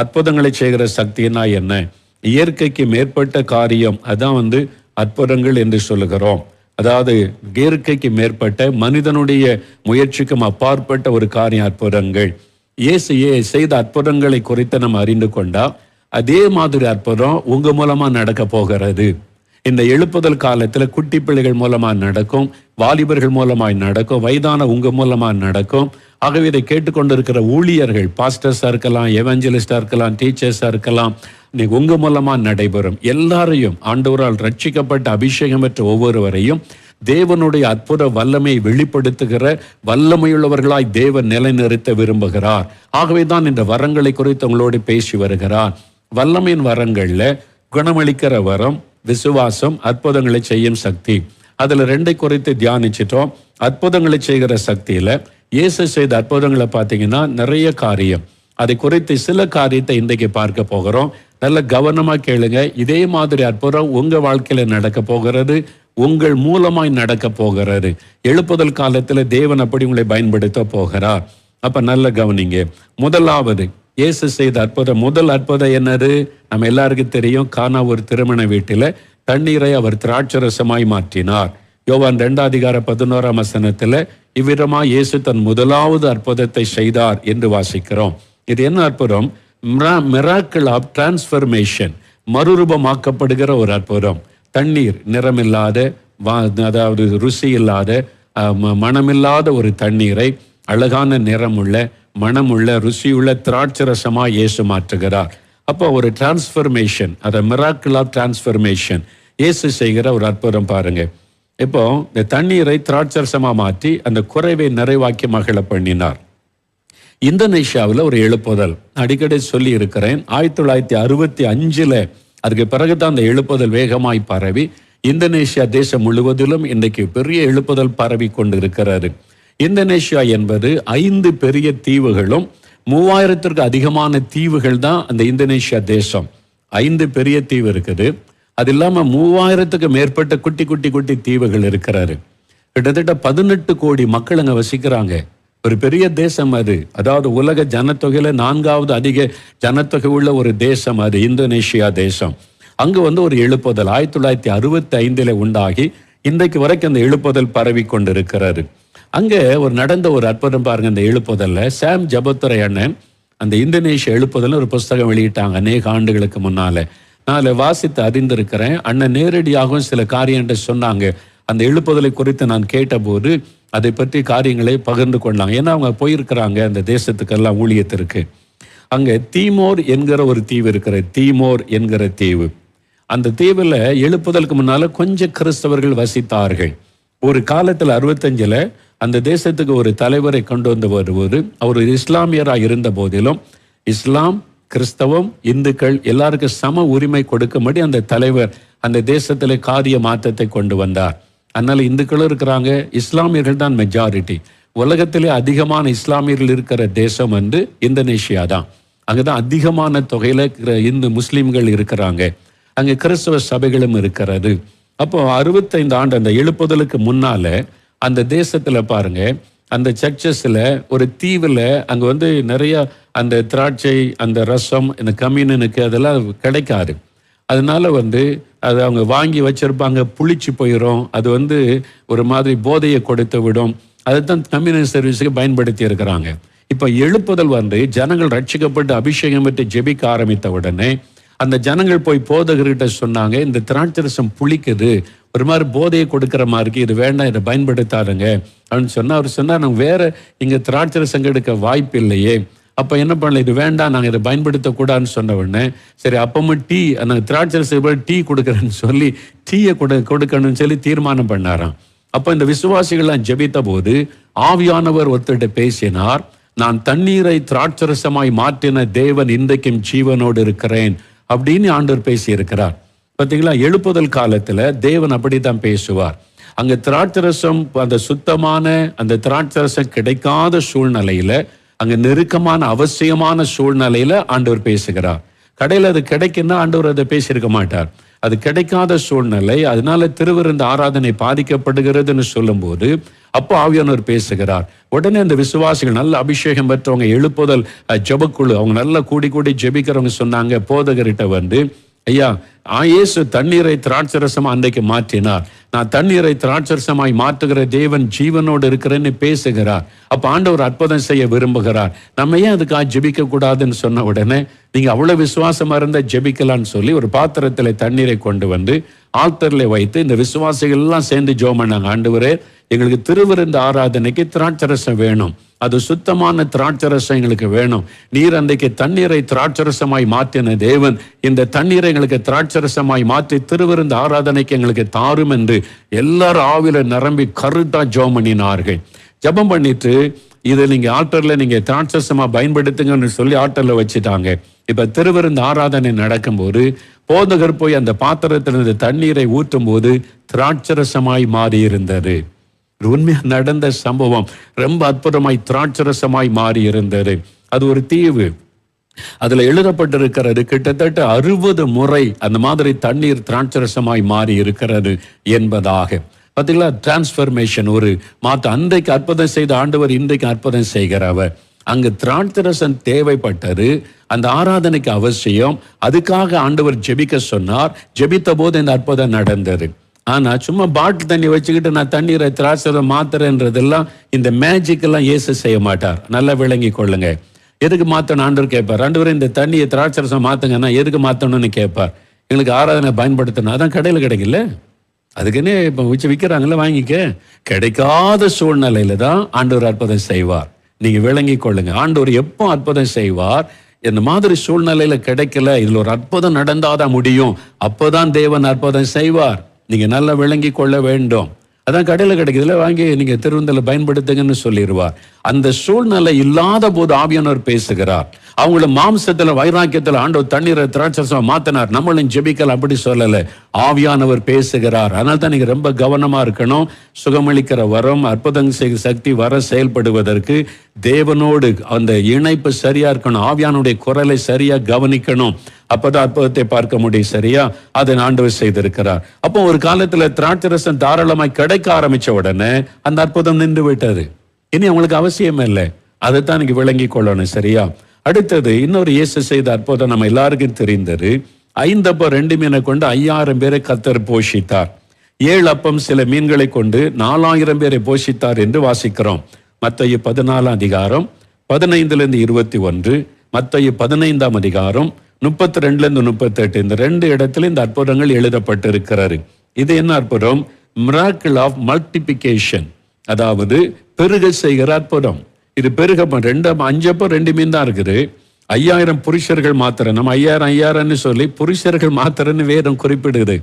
அற்புதங்களை செய்கிற சக்தினா என்ன? இயற்கைக்கு மேற்பட்ட காரியம் அதான் வந்து அற்புதங்கள் என்று சொல்லுகிறோம். அதாவது இயற்கைக்கு மேற்பட்ட மனிதனுடைய முயற்சிக்கும் அப்பாற்பட்ட ஒரு காரியம் அற்புதங்கள். இயேசு ஏ செய்த அற்புதங்களை குறித்து நம்ம அறிந்து கொண்டால் அதே மாதிரி அற்புதம் உங்க மூலமா நடக்க போகிறது. இந்த எழுப்புதல் காலத்தில் குட்டி பிள்ளைகள் மூலமாக நடக்கும் வாலிபர்கள் மூலமாய் நடக்கும் வயதான உங்க மூலமாக நடக்கும். ஆகவே இதை கேட்டுக்கொண்டிருக்கிற ஊழியர்கள் பாஸ்டர்ஸாக இருக்கலாம் எவஞ்சலிஸ்டாக இருக்கலாம் டீச்சர்ஸாக இருக்கலாம் இன்னைக்கு உங்க மூலமாக நடைபெறும். எல்லாரையும் ஆண்டவரால் ரட்சிக்கப்பட்ட அபிஷேகம் பெற்ற ஒவ்வொருவரையும் தேவனுடைய அற்புத வல்லமையை வெளிப்படுத்துகிற வல்லமையுள்ளவர்களாய் தேவன் நிலைநிறுத்த விரும்புகிறார். ஆகவே தான் இந்த வரங்களை குறித்து உங்களோடு பேசி வருகிறார். வல்லமையின் வரங்களில் குணமளிக்கிற வரம் விசுவாசம் அற்புதங்களை செய்யும் சக்தி. அதுல ரெண்டை குறித்து தியானிச்சிட்டோம். அற்புதங்களை செய்கிற சக்தியில இயேசு செய்த அற்புதங்களை பார்த்தீங்கன்னா நிறைய காரியம். அதை குறித்து சில காரியத்தை இன்றைக்கு பார்க்க போகிறோம். நல்ல கவனமா கேளுங்க. இதே மாதிரி அற்புதம் உங்கள் வாழ்க்கையில நடக்க போகிறது உங்கள் மூலமாய் நடக்க போகிறது. எழுப்புதல் காலத்துல தேவன் அப்படி உங்களை பயன்படுத்த போகிறார். அப்போ நல்ல கவனிங்க. முதலாவது இயேசு செய்த அற்புதம். முதல் அற்புதம் என்னது? நம்ம எல்லாருக்கும் தெரியும் கானா ஒரு திருமண வீட்டில் தண்ணீரை அவர் திராட்சரசமாய் மாற்றினார். யோவான் ரெண்டாதிகார பதினோராம் வசனத்தில் இவ்விதமா இயேசு தன் முதலாவது அற்புதத்தை செய்தார் என்று வாசிக்கிறோம். இது என்ன அற்புதம்? மிராக்கிள் ஆஃப் டிரான்ஸ்ஃபர்மேஷன் மறுரூபமாக்கப்படுகிற ஒரு அற்புதம். தண்ணீர் நிறமில்லாத வா அதாவது ருசி இல்லாத மனமில்லாத ம- ஒரு தண்ணீரை அழகான நிறமுள்ள மனமுள்ள ருசியுள்ள திராட்சரசமா இயேசு மாற்றுகிறார். அப்போ ஒரு டிரான்ஸ்ஃபர்மேஷன் அதை மிராக்கிள் ஆஃப் டிரான்ஸ்ஃபர்மேஷன் இயேசு செய்கிற ஒரு அற்புதம் பாருங்க. இப்போ இந்த தண்ணீரை திராட்சரசமா மாற்றி அந்த குறைவை நிறைவாக்கி மகள பண்ணினார். இந்தோனேஷியாவில் ஒரு எழுப்புதல். அடிக்கடி சொல்லி இருக்கிறேன் ஆயிரத்தி தொள்ளாயிரத்தி அறுபத்தி அஞ்சுல அதுக்கு பிறகுதான் அந்த எழுப்புதல் வேகமாய் பரவி இந்தோனேஷியா தேசம் முழுவதிலும் இன்றைக்கு பெரிய எழுப்புதல் பரவி கொண்டிருக்கிறது. இந்தோனேஷியா என்பது ஐந்து பெரிய தீவுகளும் மூவாயிரத்திற்கு அதிகமான தீவுகள் தான் அந்த இந்தோனேஷியா தேசம். ஐந்து பெரிய தீவு இருக்குது. அது இல்லாமல் மூவாயிரத்துக்கு மேற்பட்ட குட்டி குட்டி குட்டி தீவுகள் இருக்கிறாரு. கிட்டத்தட்ட பதினெட்டு கோடி மக்கள் அங்கே வசிக்கிறாங்க. ஒரு பெரிய தேசம் அது. அதாவது உலக ஜனத்தொகையில் நான்காவது அதிக ஜனத்தொகை உள்ள ஒரு தேசம் அது இந்தோனேஷியா தேசம். அங்கே வந்து ஒரு எழுப்புதல் ஆயிரத்தி தொள்ளாயிரத்தி அறுபத்தி ஐந்தில் உண்டாகி இன்றைக்கு வரைக்கும் அந்த எழுப்புதல் பரவி கொண்டிருக்கிறது அங்கே ஒரு நடந்த ஒரு அற்புதம் பாருங்க இந்த எழுப்புதலில். சாம் ஜபத்துரை அண்ணன் அந்த இந்தோனேஷிய எழுப்புதல் ஒரு புஸ்தகம் வெளியிட்டாங்க அநேக ஆண்டுகளுக்கு முன்னால. நான் அதில் வாசித்து அறிந்திருக்கிறேன். அண்ணன் நேரடியாகவும் சில காரியங்கள் சொன்னாங்க. அந்த எழுப்புதலை குறித்து நான் கேட்டபோது அதை பற்றி காரியங்களை பகிர்ந்து கொண்டாங்க. ஏன்னா அவங்க போயிருக்கிறாங்க அந்த தேசத்துக்கெல்லாம் ஊழியத்திற்கு. அங்கே தீமோர் என்கிற ஒரு தீவு இருக்கிற தீமோர் என்கிற தீவு. அந்த தீவில் எழுப்புதலுக்கு முன்னால கொஞ்சம் கிறிஸ்தவர்கள் வசித்தார்கள். ஒரு காலத்தில் அறுபத்தஞ்சில் அந்த தேசத்துக்கு ஒரு தலைவரை கொண்டு வந்து வருவது. அவர் இஸ்லாமியராக இருந்த போதிலும் இஸ்லாம் கிறிஸ்தவம் இந்துக்கள் எல்லாருக்கும் சம உரிமை கொடுக்கும்படி அந்த தலைவர் அந்த தேசத்தில் காரிய மாற்றத்தை கொண்டு வந்தார். அதனால் இந்துக்களும் இருக்கிறாங்க இஸ்லாமியர்கள் தான் மெஜாரிட்டி உலகத்திலே அதிகமான இஸ்லாமியர்கள் இருக்கிற தேசம் வந்து இந்தோனேஷியா தான். அங்கதான் அதிகமான தொகையில் இருக்கிற இந்து முஸ்லீம்கள் இருக்கிறாங்க. அங்கே கிறிஸ்தவ சபைகளும் இருக்கிறது. அப்போ அறுபத்தைந்து ஆண்டு அந்த எழுப்புதலுக்கு முன்னால அந்த தேசத்தில் பாருங்க அந்த சர்ச்சஸில் ஒரு தீவில் அங்கே வந்து நிறைய அந்த திராட்சை அந்த ரசம் இந்த கம்யூனனுக்கு அதெல்லாம் கிடைக்காது. அதனால வந்து அது அவங்க வாங்கி வச்சிருப்பாங்க புளிச்சு போயிடும் அது வந்து ஒரு மாதிரி போதையை கொடுத்து விடும். அதைத்தான் கம்யூனிஸ்ட் சர்வீஸுக்கு பயன்படுத்தி இருக்கிறாங்க. இப்போ எழுப்புதல் வந்து ஜனங்கள் ரட்சிக்கப்பட்டு அபிஷேகம் பெற்று ஜெபிக்க ஆரம்பித்த உடனே அந்த ஜனங்கள் போய் போதகர்கிட்ட சொன்னாங்க இந்த திராட்சரசம் புளிக்குது ஒரு மாதிரி போதையை கொடுக்குற மாதிரி இது வேண்டாம் இதை பயன்படுத்தாருங்க அப்படின்னு சொன்னால் அவர் சொன்னார் நாங்கள் இங்கே இங்க சங்கம் எடுக்க வாய்ப்பு இல்லையே. அப்போ என்ன பண்ணல இது வேண்டாம் நாங்கள் இதை பயன்படுத்தக்கூடாதுன்னு சொன்ன உடனே சரி அப்பமும் டீ அந்த திராட்சரசம் போய் டீ கொடுக்குறேன்னு சொல்லி டீயை கொடு கொடுக்கணும்னு சொல்லி தீர்மானம் பண்ணாராம். அப்போ இந்த விசுவாசிகள்லாம் ஜெபித்த போது ஆவியானவர் ஒருத்தர்கிட்ட பேசினார் நான் தண்ணீரை திராட்சரசமாய் மாற்றின தேவன் இன்றைக்கும் ஜீவனோடு இருக்கிறேன். அப்படின்னு ஆண்டவர் பேசியிருக்கிறார். பார்த்தீங்களா எழுப்புதல் காலத்தில் தேவன் அப்படித்தான் பேசுவார். அங்கே திராட்சரசம் அந்த சுத்தமான அந்த திராட்சரசம் கிடைக்காத சூழ்நிலையில் அங்கே நெருக்கமான அவசியமான சூழ்நிலையில் ஆண்டவர் பேசுகிறார். கடையில் அது கிடைக்குன்னா ஆண்டவர் அதை பேசியிருக்க மாட்டார். அது கிடைக்காத சூழ்நிலை அதனால திருவிருந்த ஆராதனை பாதிக்கப்படுகிறதுன்னு சொல்லும்போது அப்போ ஆவியானவர் பேசுகிறார். உடனே அந்த விசுவாசிகள் நல்ல அபிஷேகம் பெற்றவங்க எழுப்புதல் ஜபக்குழு அவங்க நல்லா கூடி கூடி ஜெபிக்கிறவங்க சொன்னாங்க போதகர்கிட்ட வந்து ஐயா ஆ, இயேசு தண்ணீரை திராட்சரசமாக அன்றைக்கு மாற்றினார். நான் தண்ணீரை திராட்சரசமாய் மாற்றுகிற தேவன் ஜீவனோடு இருக்கிறேன்னு பேசுகிறார். அப்போ ஆண்டவர் அற்புதம் செய்ய விரும்புகிறார். நம்ம ஏன் அதுக்காக ஜெபிக்க கூடாதுன்னு சொன்ன உடனே நீங்கள் அவ்வளோ விசுவாசமாக இருந்தால் ஜெபிக்கலாம்னு சொல்லி ஒரு பாத்திரத்தில் தண்ணீரை கொண்டு வந்து ஆத்தரில் வைத்து இந்த விசுவாசிகள் எல்லாம் சேர்ந்து ஜோம் பண்ணாங்க. ஆண்டவரே எங்களுக்கு திருவிருந்த ஆராதனைக்கு திராட்சரசம் வேணும். அது சுத்தமான திராட்சரசம் எங்களுக்கு வேணும். நீர் அன்றைக்கு தண்ணீரை திராட்சரசமாய் மாற்றின தேவன் இந்த தண்ணீரை எங்களுக்கு திராட்சரசமாய் மாற்றி திருவிருந்த ஆராதனைக்கு எங்களுக்கு தாரும் என்று எல்லாரும் ஆவில நிரம்பி கருத்தா ஜோம் பண்ணினார்கள் ஜெபம் பண்ணிட்டு இதை நீங்க ஆட்டரில் நீங்க திராட்சரசமா பயன்படுத்துங்கன்னு சொல்லி ஆட்டரில் வச்சுட்டாங்க. இப்ப திருவிருந்த ஆராதனை நடக்கும்போது போதகர் போய் அந்த பாத்திரத்திலிருந்து தண்ணீரை ஊற்றும் போது திராட்சரசமாய் மாறி இருந்தது இது நடந்த சம்பவம் ரொம்ப அற்புதமாய் திராட்சரசமாய் மாறி இருந்தது அது ஒரு தீவு. அதுல எழுதப்பட்டிருக்கிறது கிட்டத்தட்ட அறுபது முறை அந்த மாதிரி தண்ணீர் திராட்சரசமாய் மாறி இருக்கிறது என்பதாக. பார்த்தீங்களா டிரான்ஸ்ஃபர்மேஷன் ஒரு மாத்த அன்றைக்கு அற்புதம் செய்த ஆண்டவர் இன்றைக்கு அற்புதம் செய்கிறவர். அங்கு திராட்சரசன் தேவைப்பட்டது அந்த ஆராதனைக்கு அவசியம். அதுக்காக ஆண்டவர் ஜெபிக்க சொன்னார். ஜெபித்த போது இந்த அற்புதம் நடந்தது. ஆனால் சும்மா பாட்டில் தண்ணி வச்சுக்கிட்டு நான் தண்ணீரை திராட்சை மாத்துறேன்றதெல்லாம் இந்த மேஜிக்கெல்லாம் இயேசு செய்ய மாட்டார். நல்லா விளங்கி கொள்ளுங்க. எதுக்கு மாற்றணும் ஆண்டவர் கேட்பார். ஆண்டவர் இந்த தண்ணியை திராட்சரசம் மாற்றுங்கன்னா எதுக்கு மாற்றணும்னு கேட்பார். எங்களுக்கு ஆராதனை பயன்படுத்தணும். அதான் கடையில் கிடைக்கல அதுக்குன்னே இப்போ வச்சு விற்கிறாங்கல்ல வாங்கிக்க. கிடைக்காத சூழ்நிலையில தான் ஆண்டவர் அற்புதம் செய்வார். நீங்கள் விளங்கி கொள்ளுங்க. ஆண்டவர் எப்போ அற்புதம் செய்வார்? இந்த மாதிரி சூழ்நிலையில கிடைக்கல. இதில் ஒரு அற்புதம் நடந்தாதான் முடியும். அப்போதான் தேவன் அற்புதம் செய்வார். நீங்கள் நல்லா விளங்கி கொள்ள வேண்டும். அதான் கடையில் கிடைக்குதுல வாங்கி நீங்கள் திருவந்தல பயன்படுத்துங்கன்னு சொல்லிடுவார். அந்த சூழ்நிலை இல்லாத போது ஆவியானவர் பேசுகிறார். அவங்கள மாம்சத்துல வைராக்கியத்துல ஆண்டவர் தண்ணீரை திராட்சரசம் மாத்தினார். நம்மளும் ஜெபிக்கல் அப்படி சொல்லல. ஆவியானவர் பேசுகிறார். அதனால தான் நீங்க ரொம்ப கவனமா இருக்கணும். சுகமளிக்கிற வரம் அற்புதம் செய்கிற சக்தி வர செயல்படுவதற்கு தேவனோடு அந்த இணைப்பு சரியா இருக்கணும். ஆவியானுடைய குரலை சரியா கவனிக்கணும். அப்பதான் அற்புதத்தை பார்க்க முடியும் சரியா? அதை ஆண்டவர் செய்திருக்கிறார். அப்போ ஒரு காலத்துல திராட்சரசம் தாராளமாய் கிடைக்க ஆரம்பிச்ச உடனே அந்த அற்புதம் நின்று விட்டது. இனி அவங்களுக்கு அவசியம் இல்லை. அதைத்தான் நீங்க விளங்கி கொள்ளணும் சரியா? அடுத்தது இன்னொரு இயேசு செய்த அற்புதம் நம்ம எல்லாருக்கும் தெரிந்தது. ஐந்தப்போ ரெண்டு மீனை கொண்டு ஐயாயிரம் பேரை கத்தர் போஷித்தார். ஏழு அப்பம் சில மீன்களை கொண்டு நாலாயிரம் பேரை போஷித்தார் என்று வாசிக்கிறோம். மத்தைய பதினாலாம் அதிகாரம் பதினைந்துல இருந்து இருபத்தி ஒன்று மத்தைய பதினைந்தாம் அதிகாரம் முப்பத்தி ரெண்டுலேருந்து முப்பத்தெட்டு இந்த ரெண்டு இடத்துல இந்த அற்புதங்கள் எழுதப்பட்டிருக்கிறாரு இது என்ன அற்புதம்? மிராக்கிள் ஆஃப் மல்டிபிகேஷன் அதாவது பெருக செய்கிற அற்புதம். இது பெருக ரெண்டு அஞ்சப்போ ரெண்டு மீன் தான் இருக்குது. ஐயாயிரம் புருஷர்கள் மாத்திரம் நம்ம ஐயாயிரம் ஐயாயிரம்னு சொல்லி புருஷர்கள் மாத்திரம்னு வேதம் குறிப்பிடுது.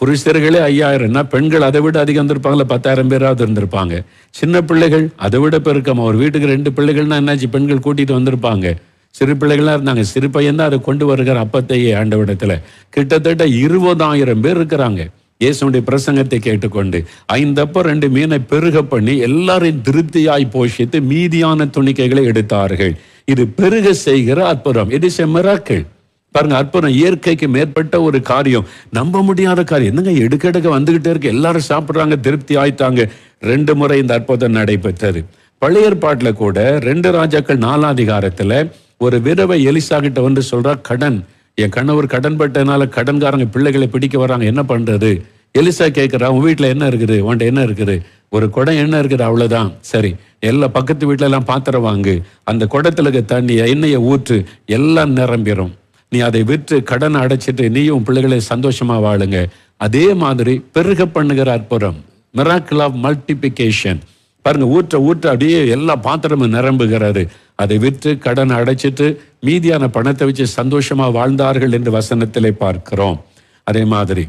புருஷர்களே ஐயாயிரம்னா பெண்கள் அதை விட அதிகம் இருந்திருப்பாங்களே பத்தாயிரம் பேராவது இருந்திருப்பாங்க. சின்ன பிள்ளைகள் அதை விட பெருக்கம். ஒரு வீட்டுக்கு ரெண்டு பிள்ளைகள்னா என்னாச்சு பெண்கள் கூட்டிட்டு வந்திருப்பாங்க. சிறு பிள்ளைகளாக இருந்தாங்க. சிறு பையன் தான் அதை கொண்டு வருகிற அப்பத்தையே ஆண்டவிடத்துல கிட்டத்தட்ட இருபதாயிரம் பேர் இருக்கிறாங்க. இயேசுடைய பிரசங்கத்தை கேட்டுக்கொண்டு ஐந்தப்ப ரெண்டு மீனை பெருக பண்ணி எல்லாரையும் திருப்தியாய் போஷித்து மீதியான துணிக்கைகளை எடுத்தார்கள். இது பெருக செய்கிற அற்புதம். இது செம்மராக்கள் பாருங்க அற்புதம். இயற்கைக்கு மேற்பட்ட ஒரு காரியம். நம்ப முடியாத காரியம். என்னங்க எடுக்க எடுக்க வந்துகிட்டே இருக்கு. எல்லாரும் சாப்பிட்றாங்க திருப்தி ஆயிட்டாங்க. ரெண்டு முறை இந்த அற்புதம் நடைபெற்றது. பழைய கூட ரெண்டு ராஜாக்கள் நாலாம் ஒரு விதவை எலிசா கிட்ட வந்து சொல்றா கடன். என் கணவர் கடன்பட்டனால கடன்காரங்க பிள்ளைகளை பிடிக்க வராங்க. என்ன பண்றது? எலிசா கேட்குறா உன் வீட்டில் என்ன இருக்குது? உன்ட்ட என்ன இருக்குது? ஒரு குடம் என்ன இருக்குது? அவ்வளோதான் சரி எல்லா பக்கத்து வீட்டிலலாம் பாத்திரம் வாங்கு. அந்த குடத்துல இருக்க தண்ணி எண்ணெயை ஊற்று எல்லாம் நிரம்பிடும் நீ அதை விற்று கடனை அடைச்சிட்டு நீயும் பிள்ளைகளை சந்தோஷமாக வாழுங்க. அதே மாதிரி பெருக பண்ணுகிற அற்புதம். மிராக்கிள் ஆஃப் மல்டிபிகேஷன் பாருங்க ஊற்ற ஊற்ற அப்படியே எல்லா பாத்திரமும் நிரம்புகிறாரு அதை விற்று கடன் அடைச்சிட்டு மீதியான பணத்தை வச்சு சந்தோஷமா வாழ்ந்தார்கள் என்று வசனத்திலே பார்க்கிறோம். அதே மாதிரி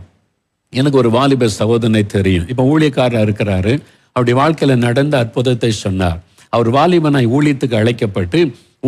எனக்கு ஒரு வாலிப சகோதரனை தெரியும். இப்போ ஊழியக்காரர் இருக்கிறாரு. அப்படி வாழ்க்கையில் நடந்த அற்புதத்தை சொன்னார். அவர் வாலிபனாய் ஊழியத்துக்கு அழைக்கப்பட்டு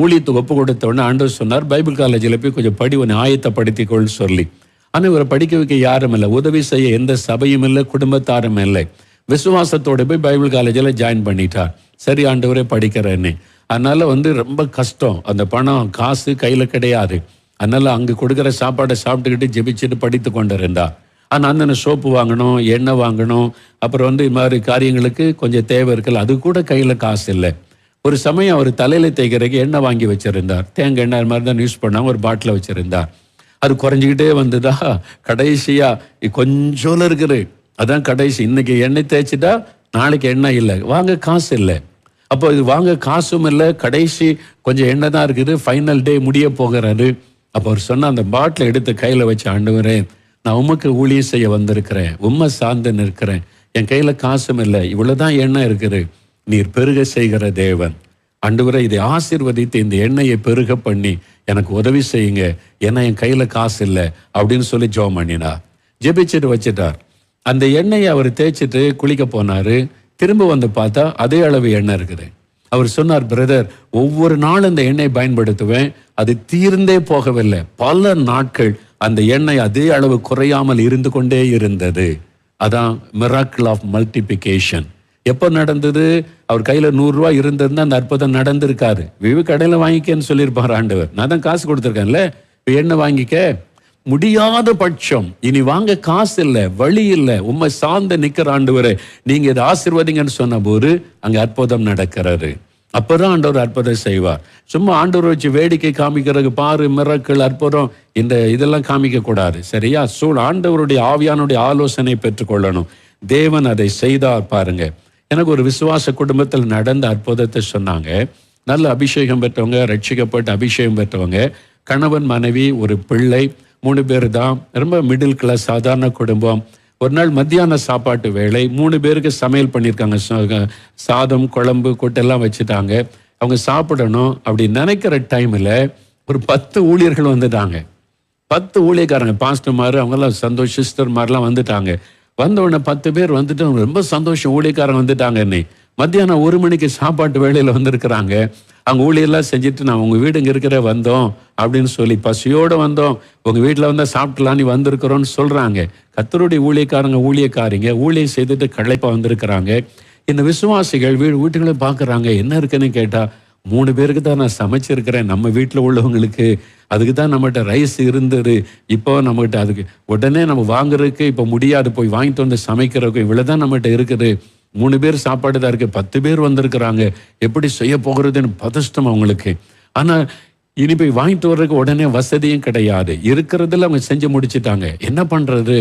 ஊழியத்துக்கு ஒப்பு கொடுத்த உடனே ஆண்டவர் சொன்னார் பைபிள் காலேஜில் போய் கொஞ்சம் படி உன்னை ஆயத்தப்படுத்திக்கொள் சொல்லி. ஆனால் இவரை படிக்க வைக்க யாரும் இல்லை. உதவி செய்ய எந்த சபையும் இல்லை குடும்பத்தாரும் இல்லை. விசுவாசத்தோடு போய் பைபிள் காலேஜில் ஜாயின் பண்ணிட்டார். சரி ஆண்டவரே படிக்கிறேன்னு. அதனால வந்து ரொம்ப கஷ்டம். அந்த பணம் காசு கையில் கிடையாது. அதனால அங்கே கொடுக்குற சாப்பாடை சாப்பிட்டுக்கிட்டு ஜெபிச்சுட்டு படித்து கொண்டிருந்தார். ஆனால் அந்தன சோப்பு வாங்கணும் எண்ணெய் வாங்கணும். அப்புறம் வந்து இது மாதிரி காரியங்களுக்கு கொஞ்சம் தேவை இருக்குல்ல அது கூட கையில் காசு இல்லை. ஒரு சமயம் அவர் தலையில் தேய்க்கிறதுக்கு எண்ணெய் வாங்கி வச்சுருந்தார். தேங்காய் எண்ணெய் அது மாதிரி தான் யூஸ் பண்ணாங்க ஒரு பாட்டில் வச்சுருந்தார். அது குறைஞ்சிக்கிட்டே வந்ததா? கடைசியாக கொஞ்சோல இருக்குது. அதான் கடைசி. இன்றைக்கி எண்ணெய் தேய்ச்சிட்டா நாளைக்கு எண்ணெய் இல்லை. வாங்க காசு இல்லை. அப்போ இது வாங்க காசும் இல்லை. கடைசி கொஞ்சம் எண்ணெய் தான் இருக்குது. ஃபைனல் டே முடிய போகிறாரு. அப்போ அவர் சொன்ன அந்த பாட்டிலை எடுத்து கையில் வச்சு ஆண்டுவரே நான் உமக்கு ஊழியம் செய்ய வந்திருக்கிறேன். உம்மை சார்ந்து நிற்கிறேன். என் கையில் காசும் இல்லை. இவ்வளவுதான் எண்ணெய் இருக்குது. நீர் பெருக செய்கிற தேவன். ஆண்டவரே இதை ஆசீர்வதித்து இந்த எண்ணெயை பெருக பண்ணி எனக்கு உதவி செய்யுங்க. ஏன்னா என் கையில காசு இல்லை அப்படின்னு சொல்லி ஜோ பண்ணினார். ஜெபிச்சுட்டு வச்சிட்டார். அந்த எண்ணெயை அவர் தேய்ச்சிட்டு குளிக்க போனாரு. திரும்ப வந்து பார்த்தா அதே அளவு எண்ணெய் இருக்குது. அவர் சொன்னார் பிரதர் ஒவ்வொரு நாளும் இந்த எண்ணெய் பயன்படுத்துவேன். அது தீர்ந்தே போகவில்லை. பல நாட்கள் அந்த எண்ணெய் அதே அளவு குறையாமல் இருந்து கொண்டே இருந்தது. அதான் மிராக்கிள் ஆஃப் மல்டிபிகேஷன் எப்போ நடந்தது? அவர் கையில் நூறுரூவா இருந்ததுன்னா அந்த அற்புதம் நடந்திருக்காரு விவு கடையில் வாங்கிக்கன்னு சொல்லியிருப்பார் ஆண்டவர். நான் தான் காசு கொடுத்துருக்கேன்ல? இப்போ என்ன வாங்கிக்க? முடியாத பட்சம். இனி வாங்க காசு இல்லை வழி இல்லை. உண்மை சார்ந்து ஆண்டு வரை நீங்கள் இதை ஆசிர்வதிங்கன்னு சொன்ன போது அங்கே அற்புதம் நடக்கிறாரு அப்பதான் ஆண்டவர் அற்புதம் செய்வார். சும்மா ஆண்டவர் வச்சு வேடிக்கை காமிக்கிறதுக்கு பாரு மிரக்கள் அற்புதம் இந்த இதெல்லாம் காமிக்க கூடாது சரியா? சூழ் ஆண்டவருடைய ஆவியானுடைய ஆலோசனை பெற்றுக்கொள்ளணும். தேவன் அதை செய்தார் பாருங்க. எனக்கு ஒரு விசுவாச குடும்பத்தில் நடந்த அற்புதத்தை சொன்னாங்க. நல்ல அபிஷேகம் பெற்றவங்க ரட்சிக்கப்பட்டு அபிஷேகம் பெற்றவங்க கணவன் மனைவி ஒரு பிள்ளை மூணு பேர் தான். ரொம்ப மிடில் கிளாஸ் சாதாரண குடும்பம். ஒரு நாள் மத்தியான சாப்பாட்டு வேலை மூணு பேருக்கு சமையல் பண்ணியிருக்காங்க. சாதம் குழம்பு கொட்டெல்லாம் வச்சுட்டாங்க. அவங்க சாப்பிடணும் அப்படி நினைக்கிற டைமில் ஒரு பத்து ஊழியர்கள் வந்துட்டாங்க. பத்து ஊழியக்காரங்க பாஸ்டர்மார் அவங்கெல்லாம் சந்தோஷ் சிஸ்டர்மாரெலாம் வந்துட்டாங்க. வந்த உடனே பத்து பேர் வந்துட்டு அவங்க ரொம்ப சந்தோஷம் ஊழியக்காரங்க வந்துட்டாங்க என்னை மத்தியானம் ஒரு மணிக்கு சாப்பாட்டு வேலையில் வந்திருக்கிறாங்க. அங்கே ஊழியெல்லாம் செஞ்சுட்டு நான் உங்கள் வீடு இங்கே இருக்கிற வந்தோம் அப்படின்னு சொல்லி பசியோடு வந்தோம். உங்கள் வீட்டில் வந்தால் சாப்பிட்லான்னு வந்திருக்கிறோன்னு சொல்கிறாங்க கத்தருடைய ஊழியக்காரங்க ஊழியக்காரிங்க ஊழியம் செய்துட்டு களைப்பாக வந்திருக்கிறாங்க. இந்த விசுவாசிகள் வீடு வீட்டுகளை பார்க்குறாங்க. என்ன இருக்குன்னு கேட்டால் மூணு பேருக்கு தான் நான் சமைச்சிருக்கிறேன். நம்ம வீட்டில் உள்ளவங்களுக்கு அதுக்கு தான் நம்மகிட்ட ரைஸ் இருந்தது. இப்போ நம்மகிட்ட அதுக்கு உடனே நம்ம வாங்குறதுக்கு இப்போ முடியாது. போய் வாங்கிட்டு வந்து சமைக்கிறதுக்கு இவ்வளோ தான் நம்மகிட்ட இருக்குது. மூணு பேர் சாப்பாடு தான் இருக்கு பத்து பேர் வந்திருக்கிறாங்க. எப்படி செய்ய போகிறதுன்னு பதஷ்டம் அவங்களுக்கு. ஆனால் இனி போய் வாங்கிட்டு வர்றதுக்கு உடனே வசதியும் கிடையாது. இருக்கிறதுல அவங்க செஞ்சு முடிச்சிட்டாங்க. என்ன பண்ணுறது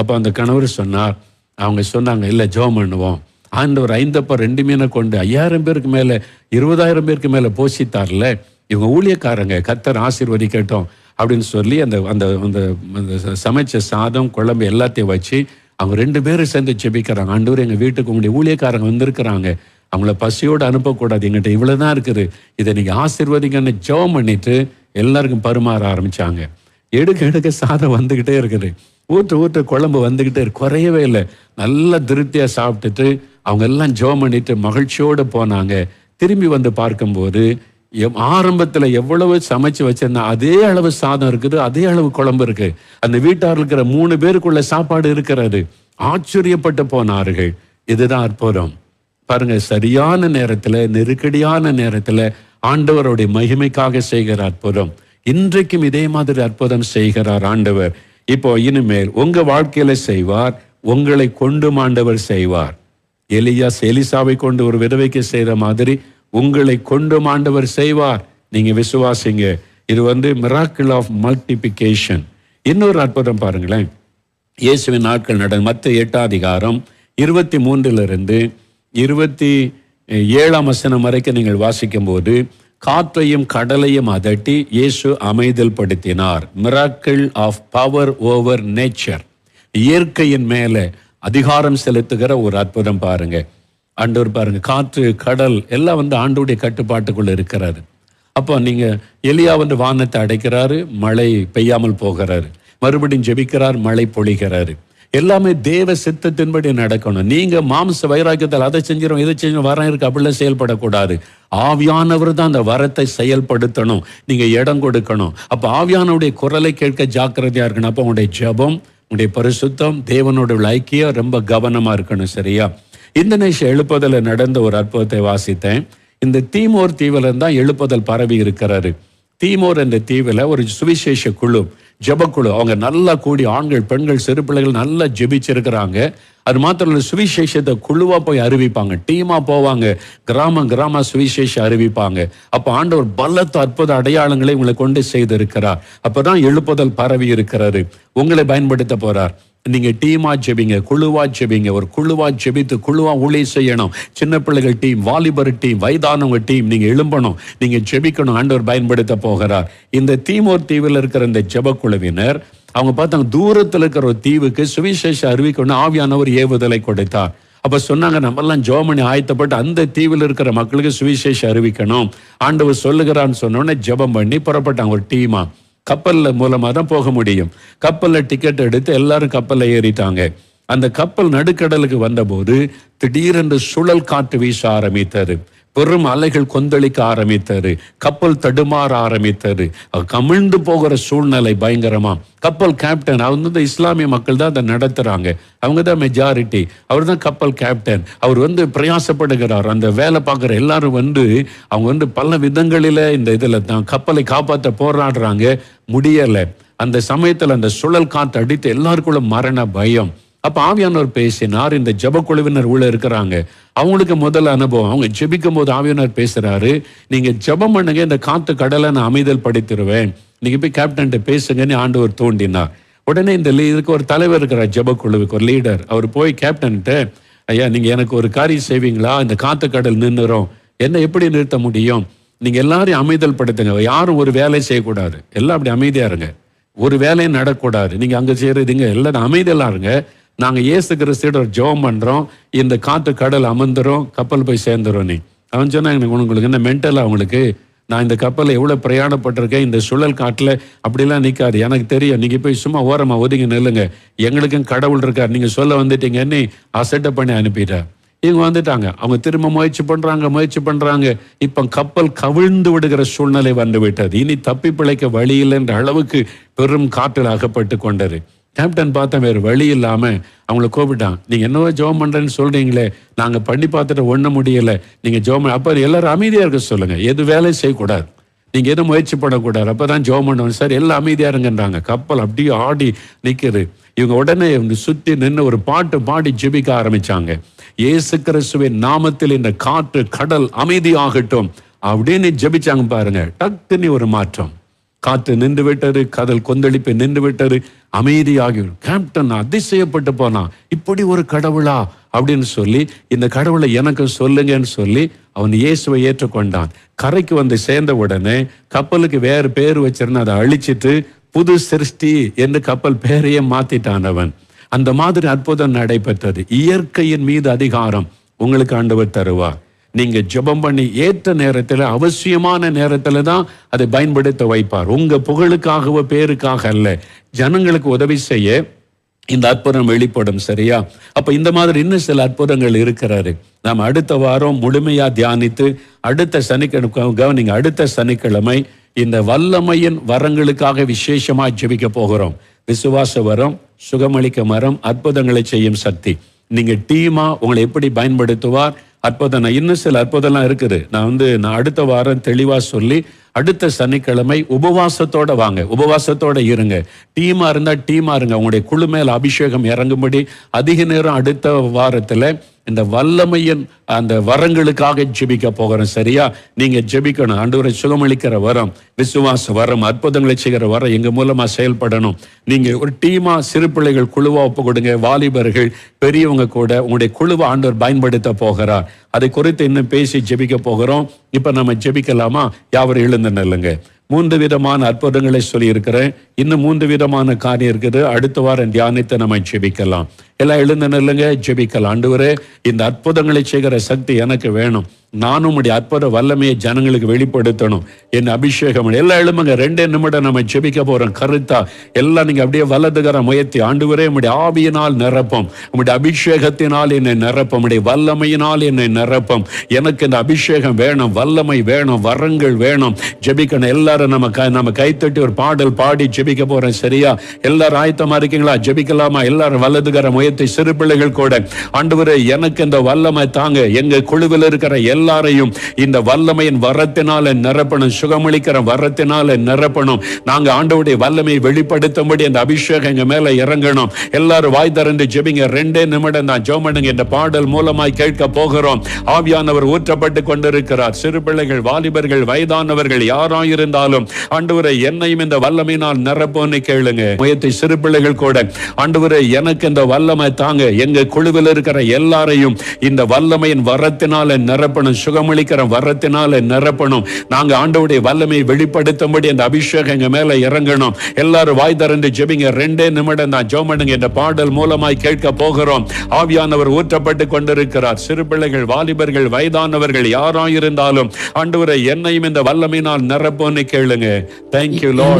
அப்போ அந்த கணவர் சொன்னார். அவங்க சொன்னாங்க இல்லை ஜோம் பண்ணுவோம். ஆண்டவர் ஐந்தப்ப ரெண்டு மீனை கொண்டு ஐயாயிரம் பேருக்கு மேலே இருபதாயிரம் பேருக்கு மேலே போஷித்தார்ல. இவங்க ஊழியக்காரங்க கத்தர் ஆசீர்வதிக்கட்டும் அப்படின்னு சொல்லி அந்த அந்த அந்த அந்த சமைச்ச சாதம் குழம்பு எல்லாத்தையும் வச்சு அவங்க ரெண்டு பேரும் சேர்ந்து ஜெபிக்கிறாங்க. ஆண்டவர் எங்கள் வீட்டுக்கு உங்களுடைய ஊழியக்காரங்க வந்திருக்கிறாங்க. அவங்கள பசியோடு அனுப்பக்கூடாது. எங்கிட்ட இவ்வளவுதான் இருக்குது. இதை நீங்கள் ஆசிர்வதிங்கன்னு ஜெபம் பண்ணிட்டு எல்லாருக்கும் பருமாற ஆரம்பிச்சாங்க. எடுக்க எடுக்க சாதம் வந்துக்கிட்டே இருக்குது. ஊற்று ஊற்று குழம்பு வந்துக்கிட்டே குறையவே இல்லை. நல்லா திருப்தியாக சாப்பிட்டுட்டு அவங்க எல்லாம் ஜெபம் பண்ணிட்டு மகிழ்ச்சியோடு போனாங்க. திரும்பி வந்து பார்க்கும்போது ஆரம்பத்துல எவ்வளவு சமைச்சு வச்சிருந்தா அதே அளவு சாதம் இருக்குது அதே அளவு குழம்பு இருக்கு. அந்த வீட்டார் இருக்கிற மூணு பேருக்குள்ள சாப்பாடு இருக்கிறது. ஆச்சரியப்பட்டு போனார்கள். இதுதான் அற்புதம். பாருங்க சரியான நேரத்துல நெருக்கடியான நேரத்துல ஆண்டவருடைய மகிமைக்காக செய்கிற அற்புதம். இன்றைக்கும் இதே மாதிரி அற்புதம் செய்கிறார் ஆண்டவர். இப்போ இனிமேல் உங்க வாழ்க்கையில செய்வார் உங்களை கொண்டு ஆண்டவர் செய்வார். எலியா எலிசாவை கொண்டு ஒரு விதவைக்கு செய்த மாதிரி உங்களை கொண்டு ஆண்டவர் செய்வார். நீங்க விசுவாசிங்க. இது வந்து மிராக்கிள் ஆஃப் மல்டிபிகேஷன் இன்னொரு அற்புதம் பாருங்களேன். இயேசுவின் நாட்கள் நட மற்ற எட்டாதிகாரம் இருபத்தி மூன்றிலிருந்து இருபத்தி ஏழாம் வசனம் வரைக்கும் நீங்கள் வாசிக்கும்போது காற்றையும் கடலையும் அதட்டி இயேசு அமைதல் படுத்தினார் miracle of power over nature இயற்கையின் மேலே அதிகாரம் செலுத்துகிற ஒரு அற்புதம் பாருங்கள் ஆண்டவர் பாருங்க காற்று கடல் எல்லாம் வந்து ஆண்டோடைய கட்டுப்பாட்டுக்குள்ளே இருக்கிறாரு. அப்போ நீங்கள் எலியா வந்து வானத்தை அடைக்கிறாரு மழை பெய்யாமல் போகிறாரு. மறுபடியும் ஜெபிக்கிறார் மழை பொழிகிறாரு. எல்லாமே தேவ சித்தத்தின்படி நடக்கணும். நீங்கள் மாம்ச வைராக்கியத்தில் அதை செஞ்சிடும் இதை செஞ்சிடும் வரம் இருக்கு அப்படிலாம் செயல்படக்கூடாது. ஆவியானவர் தான் அந்த வரத்தை செயல்படுத்தணும். நீங்கள் இடம் கொடுக்கணும். அப்போ ஆவியானவுடைய குரலை கேட்க ஜாக்கிரதையாக இருக்கணும். அப்போ உங்களுடைய ஜெபம் உங்களுடைய பரிசுத்தம் தேவனோட ஐக்கியம் ரொம்ப கவனமாக இருக்கணும் சரியா? இந்தோனேஷியா எழுப்புதல நடந்த ஒரு அற்புதத்தை வாசித்தேன். இந்த தீமோர் தீவில தான் எழுப்புதல் பரவி இருக்கிறாரு தீமோர் என்ற தீவில் ஒரு சுவிசேஷ குழு ஜபக்குழு அவங்க நல்லா கூடி ஆண்கள் பெண்கள் சிறு பிள்ளைகள் நல்லா ஜெபிச்சிருக்கிறாங்க. அது மாத்திரம் இல்லை சுவிசேஷத்தை குழுவாக போய் அறிவிப்பாங்க. டீமா போவாங்க. கிராமம் கிராம சுவிசேஷம் அறிவிப்பாங்க. அப்போ ஆண்டவர் பலத்த அற்புத அடையாளங்களை உங்களை கொண்டு செய்திருக்கிறார். அப்பதான் எழுப்புதல் பரவி இருக்கிறாரு உங்களை பயன்படுத்த போறார். நீங்க டீமா ஜெபிங்க குழுவா ஜெபிங்க ஒரு குழுவா ஜெபித்து குழுவா ஊழி செய்யணும். சின்ன பிள்ளைகள் டீம் வாலிபர் டீம் வயதானவங்க டீம் நீங்க எழும்பணும். நீங்க ஜெபிக்கணும் ஆண்டவர் பயன்படுத்த போகிறார். இந்த தீமோர் தீவில் இருக்கிற இந்த ஜெபக்குழுவினர் அவங்க பார்த்தாங்க தூரத்தில் இருக்கிற ஒரு தீவுக்கு சுவிசேஷ அறிவிக்கணும் ஆவியானவர் ஏவுதலை கொடுத்தார். அப்ப சொன்னாங்க நம்மெல்லாம் ஜோமணி ஆயத்தப்பட்டு அந்த தீவில் இருக்கிற மக்களுக்கு சுவிசேஷ அறிவிக்கணும் ஆண்டவர் சொல்லுகிறான்னு சொன்னோடனே ஜெபம் பண்ணி புறப்பட்டாங்க ஒரு டீமா. கப்பலில் மூலமாக தான் போக முடியும். கப்பலில் டிக்கெட் எடுத்து எல்லாரும் கப்பலில் ஏறிட்டாங்க. அந்த கப்பல் நடுக்கடலுக்கு வந்தபோது திடீரென்று சுழல் காற்று வீச ஆரம்பித்தது. பெரும் அலைகள் கொந்தளிக்க ஆரம்பித்தது. கப்பல் தடுமாற ஆரம்பித்தது. கமிழ்ந்து போகிற சூழ்நிலை பயங்கரமா. கப்பல் கேப்டன் அவங்க வந்து இஸ்லாமிய மக்கள் தான் அதை நடத்துறாங்க. அவங்க தான் மெஜாரிட்டி அவர் தான் கப்பல் கேப்டன் அவர் வந்து பிரயாசப்படுகிறார். அந்த வேலை பார்க்குற எல்லாரும் வந்து அவங்க வந்து பல விதங்களில் இந்த இதில் தான் கப்பலை காப்பாற்ற போராடுறாங்க. முடியலை. அந்த சமயத்தில் அந்த சுழல் காற்று அடித்து எல்லாருக்குள்ள மரண பயம். அப்ப ஆவியானவர் பேசினார். இந்த ஜெப குழுவினர் உள்ள இருக்கிறாங்க? அவங்களுக்கு முதல் அனுபவம் அவங்க ஜெபிக்கும் போது ஆவியானவர் பேசுறாரு நீங்க ஜபம் பண்ணுங்க இந்த காத்து கடலை நான் அமைதல் படைத்திருவேன். நீங்க போய் கேப்டன்ட்ட பேசுங்கன்னு ஆண்டவர் தோண்டினார். உடனே இந்த இதுக்கு ஒரு தலைவர் இருக்கிறார் ஜப குழுவுக்கு ஒரு லீடர் அவர் போய் கேப்டன்ட்ட ஐயா நீங்க எனக்கு ஒரு காரியம் செய்வீங்களா? இந்த காத்து கடல் நின்றுறோம் என்ன எப்படி நிறுத்த முடியும்? நீங்க எல்லாரையும் அமைதல் படுத்துங்க. யாரும் ஒரு வேலை செய்யக்கூடாது. எல்லாம் அப்படி அமைதியா இருங்க. ஒரு வேலையும் நடக்கூடாது நீங்க அங்க செய்யறதுங்க எல்லாம் அமைதியெல்லாம் இருங்க. நாங்கள் இயேசு கிறிஸ்தியோட ஒரு பண்ணுறோம் இந்த காற்று கடல் அமர்ந்துரும் கப்பல் போய் சேர்ந்துரும் நீ. அவன் சொன்னா எனக்கு உங்களுக்கு என்ன மென்டல் அவங்களுக்கு நான் இந்த கப்பலில் எவ்வளோ பிரயாணப்பட்டிருக்கேன் இந்த சுழல் காட்டில் அப்படிலாம் நிற்காது எனக்கு தெரியும் நீங்கள் போய் சும்மா ஓரமாக ஒதுங்கி நில்லுங்க. எங்களுக்கும் கடவுள் இருக்கார். நீங்கள் சொல்ல வந்துட்டீங்கன்னு அசட்டை பண்ணி அனுப்பிட்டார் இவங்க வந்துட்டாங்க. அவங்க திரும்ப முயற்சி பண்ணுறாங்க முயற்சி பண்ணுறாங்க இப்போ கப்பல் கவிழ்ந்து விடுகிற சூழ்நிலை வந்து விட்டது. இனி தப்பி பிழைக்க வழி இல்லைன்ற அளவுக்கு பெரும் காற்றில் அகப்பட்டு கொண்டது. கேப்டன் பார்த்தா வேறு வழி இல்லாமல் அவங்கள கூப்பிட்டான். நீங்கள் என்னவோ ஜோம் பண்ணுறேன்னு சொல்கிறீங்களே நாங்கள் பண்ணி பார்த்துட்டு ஒன்றும் முடியலை நீங்கள் ஜோம் அப்போ எல்லோரும் அமைதியாக இருக்க சொல்லுங்கள் எது வேலையும் செய்யக்கூடாது. நீங்கள் எதுவும் முயற்சி பண்ணக்கூடாது. அப்பதான் ஜோம் பண்ணுவோம் சார் எல்லாம் அமைதியாக இருங்கன்றாங்க. கப்பல் அப்படியே ஆடி நிக்குது. இவங்க உடனே வந்து சுற்றி நின்று ஒரு பாட்டு பாடி ஜெபிக்க ஆரம்பித்தாங்க ஏசு கிறிஸ்துவின் நாமத்தில் இந்த காற்று கடல் அமைதியாகட்டும் அப்படின்னு ஜெபிச்சாங்க பாருங்க. டக்குன்னு ஒரு மாற்றம். காற்று நின்று விட்டது கடல் கொந்தளிப்பு நின்று விட்டது அமைதியாகி கேப்டன் அதிசயப்பட்டு போனான் இப்படி ஒரு கடவுளா? அப்படின்னு சொல்லி இந்த கடவுளை எனக்கு சொல்லுங்கன்னு சொல்லி அவன் இயேசுவை ஏற்றுக்கொண்டான். கரைக்கு வந்து சேர்ந்த உடனே கப்பலுக்கு வேறு பேர் வச்சிருந்த அதை அழிச்சிட்டு புது சிருஷ்டி என்று கப்பல் பேரையே மாத்திட்டான் அவன். அந்த மாதிரி அற்புதம் நடைபெற்றது. இயற்கையின் மீது அதிகாரம் உங்களுக்கு ஆண்டவர் தருவார். நீங்க ஜெபம் பண்ணி ஏற்ற நேரத்தில் அவசியமான நேரத்தில் தான் அதை பயன்படுத்த வைப்பார். உங்க புகழுக்காகவோ பேருக்காக அல்ல. ஜனங்களுக்கு உதவி செய்ய இந்த அற்புதம் வெளிப்படும் சரியா? அப்ப இந்த மாதிரி இன்னும் சில அற்புதங்கள் இருக்கிறாரு. நாம் அடுத்த வாரம் முழுமையா தியானித்து அடுத்த சனிக்கிழமை கவனிங்க அடுத்த சனிக்கிழமை இந்த வல்லமையின் வரங்களுக்காக விசேஷமா ஜெபிக்க போகிறோம். விசுவாச வரம் சுகமளிக்க மரம் அற்புதங்களை செய்யும் சக்தி. நீங்க டீமா உங்களை எப்படி பயன்படுத்துவார் அற்புதம். நான் இன்னும் சில அற்புதம்லாம் இருக்குது. நான் வந்து நான் அடுத்த வாரம் தெளிவாக சொல்லி அடுத்த சனிக்கிழமை உபவாசத்தோட வாங்க. உபவாசத்தோட இருங்க. டீமாக இருந்தால் டீமாக இருங்க. உங்களுடைய குழு மேல் அபிஷேகம் இறங்கும்படி அதிக நேரம் அடுத்த வாரத்தில் இந்த வல்லமையின் அந்த வரங்களுக்காக ஜெபிக்க போகிறோம் சரியா? நீங்க ஜெபிக்கணும். ஆண்டவரை சுகமளிக்கிற வரம் விசுவாச வரம் அற்புதங்களை செய்கிற வரம் எங்க மூலமா செயல்படணும். நீங்க ஒரு டீமா சிறு பிள்ளைகள் குழுவா ஒப்பு கொடுங்க. வாலிபர்கள் பெரியவங்க கூட உங்களுடைய குழுவை ஆண்டவர் பயன்படுத்த போகிறார். அதை குறித்து இன்னும் பேசி ஜெபிக்க போகிறோம். இப்ப நம்ம ஜெபிக்கலாமா? யாவரும் எழுந்து நல்லுங்க. மூன்று விதமான அற்புதங்களை சொல்லியிருக்கிறேன். இன்னும் மூன்று விதமான காரியம் இருக்குது. அடுத்த வாரம் தியானித்து நம்ம ஜெபிக்கலாம். எல்லாம் எழுந்து நில்லுங்க. ஜெபிக்கலாம் ஆண்டு இந்த அற்புதங்களை செய்கிற சக்தி எனக்கு வேணும். நானும் உடைய அற்புத வல்லமையை ஜனங்களுக்கு வெளிப்படுத்தணும். என் அபிஷேகம் எல்லாம் எழுமுங்க ரெண்டே நிமிடம் நம்ம ஜெபிக்க போறோம். கருத்தா எல்லாம் நீங்க அப்படியே வல்லதுகர முயற்சி ஆண்டவரே. உடைய ஆவியினால் நிரப்பம். உடைய அபிஷேகத்தினால் என்னை நிரப்பம். உடைய வல்லமையினால் என்னை நிரப்பம். எனக்கு இந்த அபிஷேகம் வேணும். வல்லமை வேணும். வரங்கள் வேணும். ஜெபிக்கணும். எல்லாரும் நம்ம க நம்ம கைத்தட்டி ஒரு பாடல் பாடி ஜெபிக்க போறோம். சரியா? எல்லாரும் ஆயத்தமா இருக்கீங்களா? ஜெபிக்கலாமா? எல்லாரும் வல்லதுகர முயற்சி சிறு பிள்ளைகள் கூட. ஆண்டவரே எனக்கு இந்த வல்லமை தாங்க. எங்க குழுவில் இருக்கிற எல்லா எல்லாரையும் இந்த வல்லமையின் வரத்தினால நிரப்பணும் சுகமளிக்கிற வரத்தினால நிரப்பணும். நாங்க ஆண்டவுடைய வல்லமையை வெளிப்படுத்தும்படி அந்த அபிஷேகம் எங்க மேல இறங்கணும். எல்லாரும் வாய் திறந்து ஜெபிங்க. ரெண்டே நிமிடம் தான் ஜோமனுங்க இந்த பாடல் மூலமாய் கேட்க போகிறோம். ஆவியானவர் ஊற்றப்பட்டு கொண்டிருக்கிறார். சிறு பிள்ளைகள் வாலிபர்கள் வயதானவர்கள் யாராயிருந்தாலும் ஆண்டவரை என்னையும் இந்த வல்லமையினால் நிரப்போன்னு கேளுங்க. முயற்சி சிறு பிள்ளைகள் கூட ஆண்டவரை எனக்கு இந்த வல்லமை தாங்க. எங்க குழுவில் இருக்கிற எல்லாரையும் இந்த வல்லமையின் வரத்தினால நிரப்பணும். சுகமளிக்கிற வரத்தினால நிரப்பணும். நாங்க ஆண்டவுடைய வல்லமையை வெளிப்படுத்தும்படி அந்த அபிஷேகம் எங்க மேல இறங்கணும். எல்லாரும் வாய் திறந்து ஜெபிங்க. ரெண்டே நிமிடம் தான் ஜோமனுங்க இந்த பாடல் மூலமாய் கேட்க போகிறோம். ஆவியானவர் ஊற்றப்பட்டு கொண்டிருக்கிறார். சிறு பிள்ளைகள் வாலிபர்கள் வயதானவர்கள் யாராயிருந்தாலும் ஆண்டவரை என்னையும் இந்த வல்லமையினால் நிரப்போன்னு கேளுங்க. Thank you low